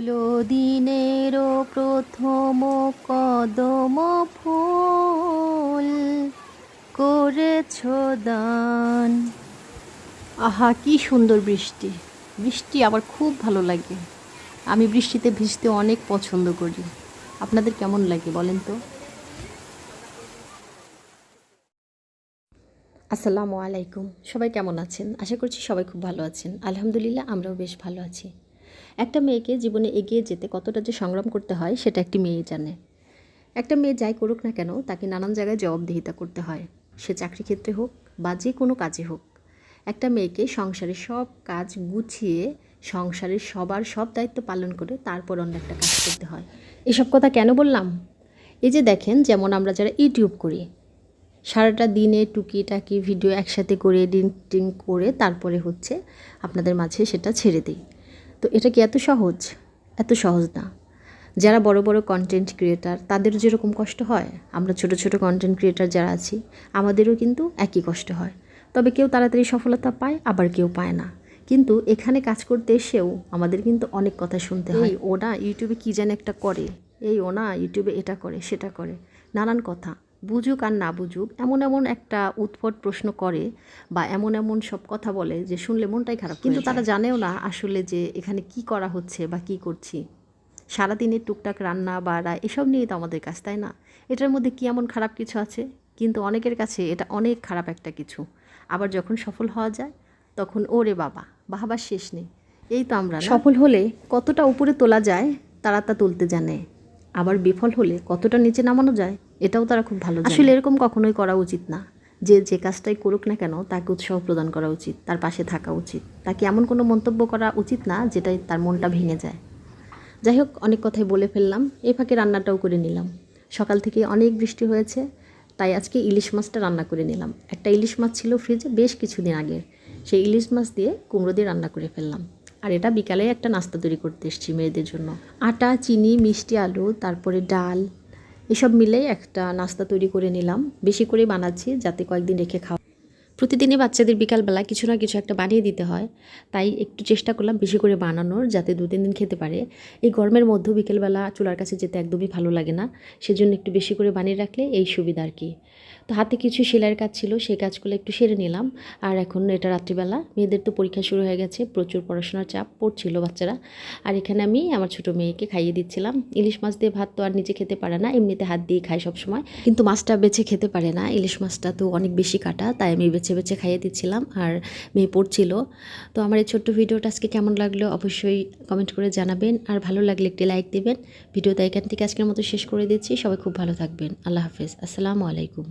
হলো দিনেরও প্রথম কদম ফুল। করেছ দান। আহা, কি সুন্দর বৃষ্টি। বৃষ্টি আমার খুব ভালো লাগে। আমি বৃষ্টিতে ভিজতে অনেক পছন্দ করি। আপনাদের কেমন লাগে বলেন তো? আসসালামু আলাইকুম। সবাই কেমন আছেন? আশা করছি সবাই খুব ভালো আছেন। আলহামদুলিল্লাহ, আমরাও বেশ ভালো আছি। একটা মেয়েকে জীবনে এগিয়ে যেতে কতটা যে সংগ্রাম করতে হয়, সেটা একটি মেয়ে জানে। একটা মেয়ে যাই করুক না কেন, তাকে নানান জায়গায় জবাবদিহিতা করতে হয়। সে চাকরি ক্ষেত্রে হোক বা যে কোনো কাজে হোক। একটা মেয়েকে সংসারের সব কাজ গুছিয়ে, সংসারের সবার সব দায়িত্ব পালন করে তারপর অন্য একটা কাজ করতে হয়। এসব কথা কেন বললাম? এই যে দেখেন, যেমন আমরা যারা ইউটিউব করি, সারাটা দিনে টুকি টাকি ভিডিও একসাথে করে, এডিটিং করে তারপরে হচ্ছে আপনাদের মাঝে সেটা ছেড়ে দিই। তো এটা কি এত সহজ? এত সহজ না। যারা বড় বড় কন্টেন্ট ক্রিয়েটার তাদেরও যেরকম কষ্ট হয়, আমরা ছোট ছোট কন্টেন্ট ক্রিয়েটার যারা আছি, আমাদেরও কিন্তু একই কষ্ট হয়। তবে কেউ তাড়াতাড়ি সফলতা পায়, আবার কেউ পায় না। কিন্তু এখানে কাজ করতে এসেও আমাদের কিন্তু অনেক কথা শুনতে হয়। ও না ইউটিউবে কী যেন একটা করে, এই ও না ইউটিউবে এটা করে, সেটা করে। নানান কথা। বুঝুক আর না বুঝুক এমন এমন একটা উৎপট প্রশ্ন করে বা এমন এমন সব কথা বলে যে শুনলে মনটাই খারাপ কিন্তু তারা জানেও না আসলে যে এখানে কি করা হচ্ছে বা কি করছি। সারাদিনের টুকটাক রান্না বাড়া এসব নিয়েই তো আমাদের কাজ তাই না? এটার মধ্যে কি এমন খারাপ কিছু আছে? কিন্তু অনেকের কাছে এটা অনেক খারাপ একটা কিছু। আবার যখন সফল হওয়া যায় তখন ওরে বাবা বাহাবার শেষ নেই। এই তো আমরা সফল হলে কতটা উপরে তোলা যায় তারা তা তুলতে জানে। আবার বিফল হলে কতটা নিচে নামানো যায় এটাও তারা খুব ভালো আসলে এরকম কখনোই করা উচিত না। যে যে কাজটাই করুক না কেন তাকে উৎসাহ প্রদান করা উচিত তার পাশে থাকা উচিত। তাকে এমন কোনো মন্তব্য করা উচিত না যেটাই তার মনটা ভেঙে যায়। যাই হোক অনেক কথাই বলে ফেললাম। এই ফাঁকে রান্নাটাও করে নিলাম। সকাল থেকে অনেক বৃষ্টি হয়েছে তাই আজকে ইলিশ মাছটা রান্না করে নিলাম। একটা ইলিশ মাছ ছিল ফ্রিজে বেশ কিছুদিন আগের সেই ইলিশ মাছ দিয়ে কুমড়ো দিয়ে রান্না করে ফেললাম। আর এটা বিকালে একটা নাস্তা তৈরি করতে এসেছি মেয়েদের জন্য। আটা চিনি মিষ্টি আলু তারপরে ডাল এসব মিলেই একটা নাস্তা তৈরি করে নিলাম। বেশি করে বানাচ্ছি যাতে কয়েকদিন রেখে খাওয়া প্রতিদিনই বাচ্চাদের বিকালবেলা কিছু না কিছু একটা বানিয়ে দিতে হয়। তাই একটু চেষ্টা করলাম বেশি করে বানানোর যাতে দু তিন দিন খেতে পারে। এই গরমের মধ্যেও বিকেলবেলা চুলার কাছে যেতে একদমই ভালো লাগে না। সেজন্য একটু বেশি করে বানিয়ে রাখলে এই সুবিধা আর কি। তো হাতে কিছু সেলাইয়ের কাজ ছিল, সেই কাজগুলো একটু সেরে নিলাম। আর এখন এটা রাত্রিবেলা। মেয়েদের তো পরীক্ষা শুরু হয়ে গেছে, প্রচুর পড়াশোনার চাপ পড়ছিল বাচ্চারা। আর এখানে আমি আমার ছোটো মেয়েকে খাইয়ে দিচ্ছিলাম। ইলিশ মাছ দিয়ে ভাত তো আর নিজে খেতে পারে না, এমনিতে হাত দিয়ে খায় সবসময়। কিন্তু মাছটা বেছে খেতে পারে না। ইলিশ মাছটা তো অনেক বেশি কাটা, তাই আমি বেছে বেছে খাইয়ে দিচ্ছিলাম আর মেয়ে পড়ছিল। তো আমার এই ছোট্ট ভিডিওটা আজকে কেমন লাগল অবশ্যই কমেন্ট করে জানাবেন। আর ভালো লাগলে একটি লাইক দেবেন। ভিডিওটা এখান থেকে আজকের মতো শেষ করে দিচ্ছি। সবাই খুব ভালো থাকবেন। আল্লাহ হাফেজ। আসসালামু আলাইকুম।